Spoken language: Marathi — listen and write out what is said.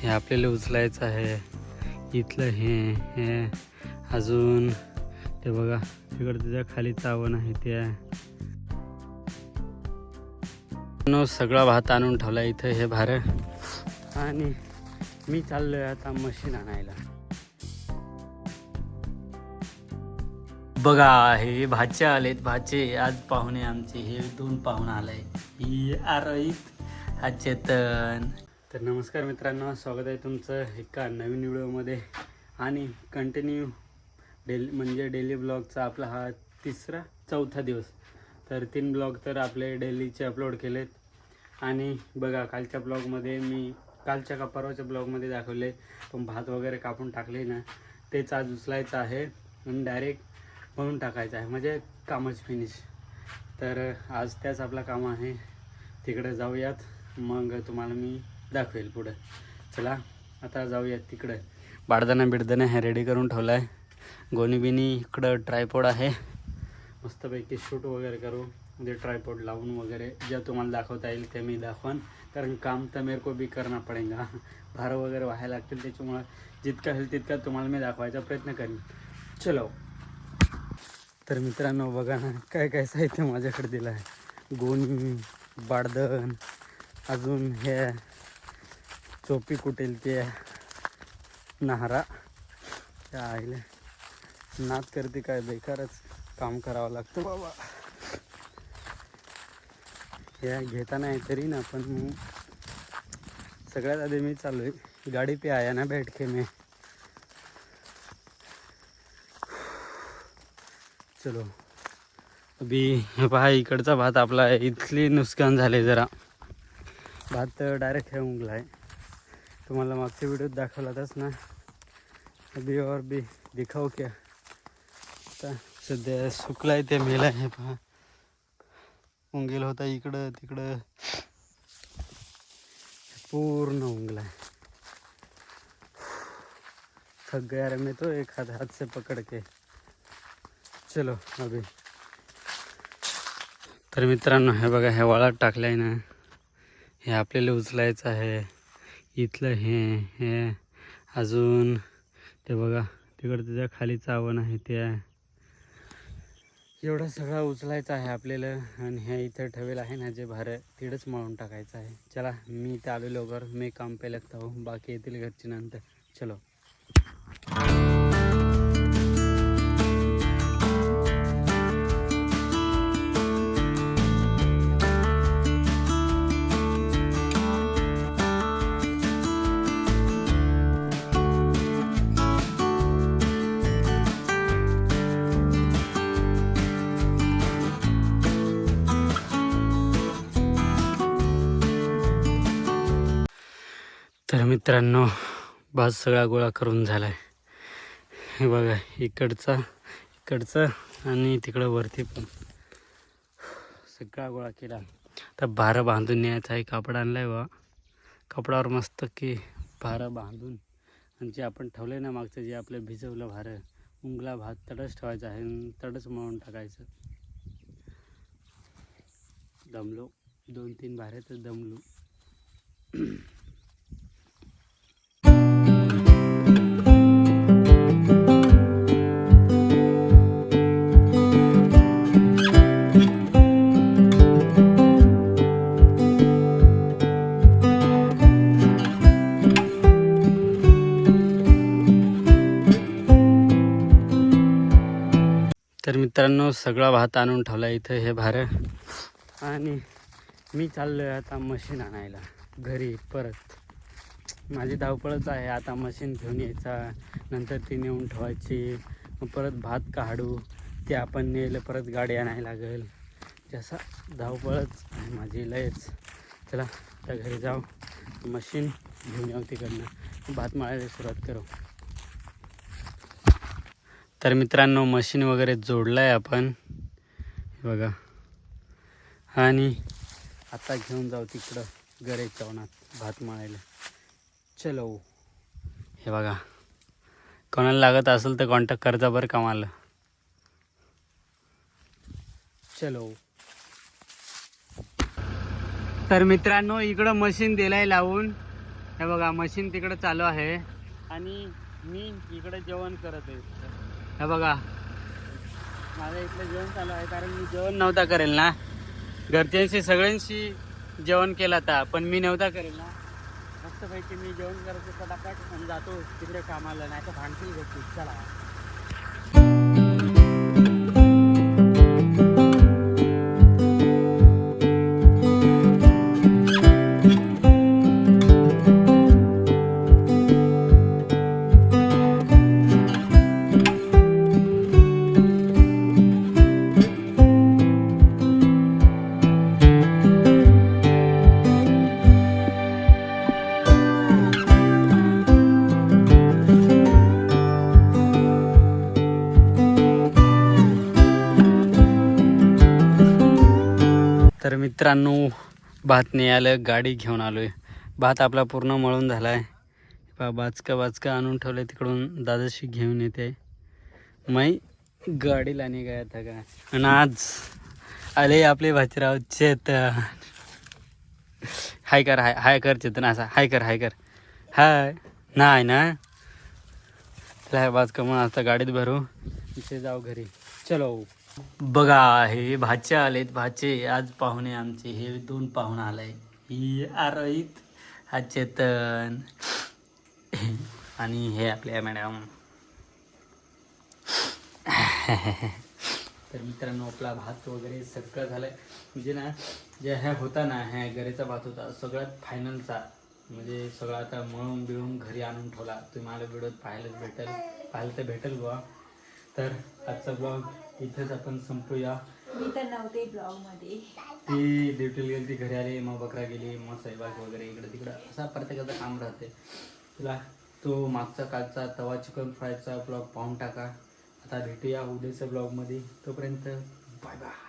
हे आपल्याला उचलायचं आहे. इथलं हे हे. अजून ते बघा तिकडं त्याच्याखाली चावण आहे ते. नो सगळा भात आणून ठेवला इथं हे भार. आणि मी चाललोय आता मशीन आणायला. बघा हे भाचे आलेत. भाचे आज पाहुणे आमचे. हे दोन पाहुणे आलाय ही आरोहित हा चेतन. तर नमस्कार मित्रांनो स्वागत आहे तुमचं एका नवीन व्हिडिओमध्ये. आणि कंटिन्यू डेली म्हणजे डेली ब्लॉगचा आपला हा तिसरा चौथा दिवस. तर तीन ब्लॉग तर आपले डेलीचे अपलोड केलेत. आणि बघा कालच्या ब्लॉगमध्ये मी कालच्या का परवाच्या ब्लॉगमध्ये दाखवले पण भात वगैरे कापून टाकले ना तेच आज उचलायचं आहे आणि डायरेक्ट भरून टाकायचं आहे. म्हणजे कामच फिनिश तर आज त्याच आपला काम आहे. तिकडे जाऊयात. मग तुम्हाला मी दाखवेल पुढं. चला आता जाऊयात तिकडं. बाडदाना बिडदाना हे रेडी करून ठेवला आहे गोणीबिनी इकडं ट्रायपॉड आहे. मस्तपैकी शूट वगैरे करू. म्हणजे ट्रायपॉड लावून वगैरे ज्या तुम्हाला दाखवता येईल ते मी दाखवान. कारण काम तर मेरे को भी करना पडेगा. भार वगैरे व्हायला लागतील त्याच्यामुळं जितकं होईल तितका तुम्हाला मी दाखवायचा प्रयत्न करेन. चलो. तर मित्रांनो बघा ना काय काय साहित्य माझ्याकडे दिलं आहे गोणी बाडदन अजून हे चोपी कुटेल ते नाहरा. त्या आईले नाद करते काय बेकारच काम करावं लागतं. बाबा. या घेता नाही तरी ना पण सगळ्यात आधी मी चालू आहे. गाडी पे आया ना बैठ के मैं. चलो. अभी पहा इकडचा भात आपला आहे इथली नुकसान झाले जरा. भात डायरेक्ट हे उंगला आहे. तुम्हाला मागच्या व्हिडिओत दाखवलातच ना. बी और बी दिखाऊ क्या? आता सध्या सुकलाय ते मेला हे पहा. उंगेल होता इकडं तिकडं. पूर्ण उंगला थक गया रे मैं तो एक हाथ हाथ से पकड़ के. चलो अभी. तर मित्रांनो हे बघा हे वाळात टाकलं आहे ना. हे आपल्याला उचलायचं आहे. इथलं हे हे. अजून ते बघा तिकडं त्याच्याखाली चावण आहे ते. एवढा एवढं सगळं उचलायचं आहे आपल्याला आणि हे इथं ठेवेल आहे ना जे भार तिकडंच मळून टाकायचं आहे. चला मी ते आलो लवकर मी काम पे लगता हो. बाकी येतील घरची नंतर. चलो. तर मित्रांनो भात सगळा गोळा करून झाला आहे हे बघा इकडचा इकडचा आणि तिकडं वरती पण. सगळा गोळा केला. तर भारं बांधून न्यायचा आहे कापड आणला आहे बा. कपडावर मस्त की भारं बांधून. आणि जे आपण ठेवलं ना मागचं जे आपलं भिजवलं भारं उंगला भात तडच ठेवायचा आहे तडच मळून टाकायचं. दमलो. दोन तीन भारे तर दमलो. तर मित्रांनो सगळा भात आणून ठेवला इथं हे भार. आणि मी चाललो आहे आता मशीन आणायला घरी परत. माझी धावपळच आहे आता मशीन घेऊन यायचा नंतर ती नेऊन ठेवायची मग परत भात काढू ते आपण नेलं परत गाडी आणायला लागेल. जसा धावपळच आहे माझी लयच. चला त्या घरी जाऊ मशीन घेऊन येऊ तिकडनं. भात मळायला सुरुवात करू. तर मित्रांनो मशीन वगैरे जोडलं आहे आपण. हे बघा. आणि आता घेऊन जाऊ तिकडं गरे चवणात भात मळायला. चलो. हे बघा. कोणाला लागत असेल तर कॉन्टॅक्ट करजा बरं का मला. चलो. तर मित्रांनो इकडं मशीन दिलाय लावून. हे बघा मशीन तिकडं चालू आहे. आणि मी इकडे जेवण करत आहे. हे बघा. माझं इथलं जेवण चालू आहे कारण मी जेवण नव्हता करेल ना. घरच्यांशी सगळ्यांशी जेवण केलं आता पण मी नव्हता करेल ना. मस्तपैकी मी जेवण करतो फटाफट आणि जातो तिकडे कामाला नाही तर भांडतील घेतली चला. मित्रांनो भात नाही आलं गाडी घेऊन आलो आहे भात आपला पूर्ण मळून झाला आहे बा बाचका बाचका आणून ठेवलं तिकडून. दादाशी घेऊन येते. मै गाडीला नाही काय आता काय? आणि आज आले आपले भाजीराव चेतन. हाय कर हाय हाय कर चेतन असा. हाय कर हाय कर. हाय. नाही ना? चला बाचका म्हणून आता गाडीत भरू. इथे जाऊ घरी. चलो. बघा हे भाचे आलेत. भाचे आज पाहुणे आमचे. हे दोन पाहुणे आले ही आरोहित हा चेतन आणि हे आपल्या मॅडम. तर मित्रांनो आपला भात वगैरे सगळं झालंय. म्हणजे ना जे ह्या होता ना ह्या गरेचा भात होता सगळ्यात फायनलचा. म्हणजे सगळं आता मळून बिळून घरी आणून ठेवला. तुम्हाला व्हिडिओत पाहायलाच भेटेल पाहायला तर भेटेल बुवा. तर आजचा ब्लॉग इथेच आपण संपूया. मी तर नव्हते ब्लॉगमध्ये ती ड्युटीला गेली ती घरी आली मग बकरा गेली मग स्वयंपाक वगैरे इकडे तिकडं. असा प्रत्येकाचं काम राहते. तुला तो मागचा कालचा तवा चिकन फ्रायचा ब्लॉग पाहून टाका. आता भेटूया उद्याच्या ब्लॉगमध्ये. तोपर्यंत बाय बाय.